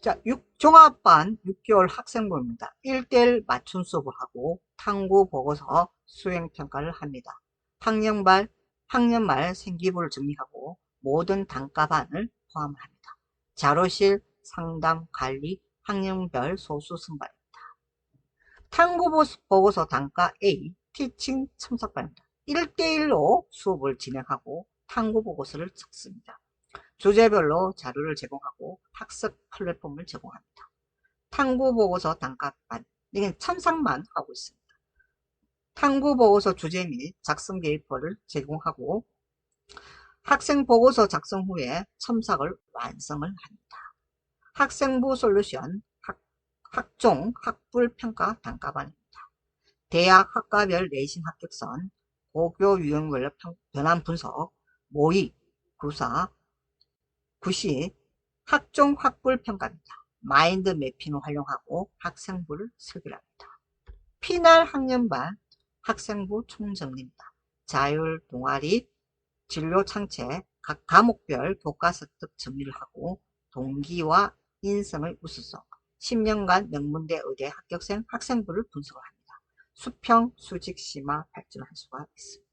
자, 6, 종합반 6개월 학생부입니다. 1대1 맞춤 수업을 하고 탐구 보고서 수행 평가를 합니다. 학년말, 학년말 생기부를 정리하고 모든 단가반을 포함합니다. 자료실, 상담, 관리, 학년별 소수 선발입니다. 탐구 보고서 단가 A, 티칭 첨삭반입니다. 1대1로 수업을 진행하고 탐구 보고서를 적습니다. 주제별로 자료를 제공하고 학습 플랫폼을 제공합니다. 탐구 보고서 단가반, 이건 첨삭만 하고 있습니다. 탐구 보고서 주제 및 작성 계획표를 제공하고 학생 보고서 작성 후에 첨삭을 완성을 합니다. 학생부 솔루션 학, 학종 학불 평가 단가반입니다. 대학 학과별 내신 합격선 고교 유형별 변환 분석 모의 구사 구시 학종 학불 평가입니다. 마인드 매핑을 활용하고 학생부를 설계합니다. 피날 학년반 학생부 총정리입니다. 자율 동아리 진로 창체 각 과목별 교과 습득 정리를 하고 동기와 인성의 우수성 10년간 명문대 의대 합격생 학생부를 분석을 합니다. 수평 수직 심화 발전할 수가 있습니다.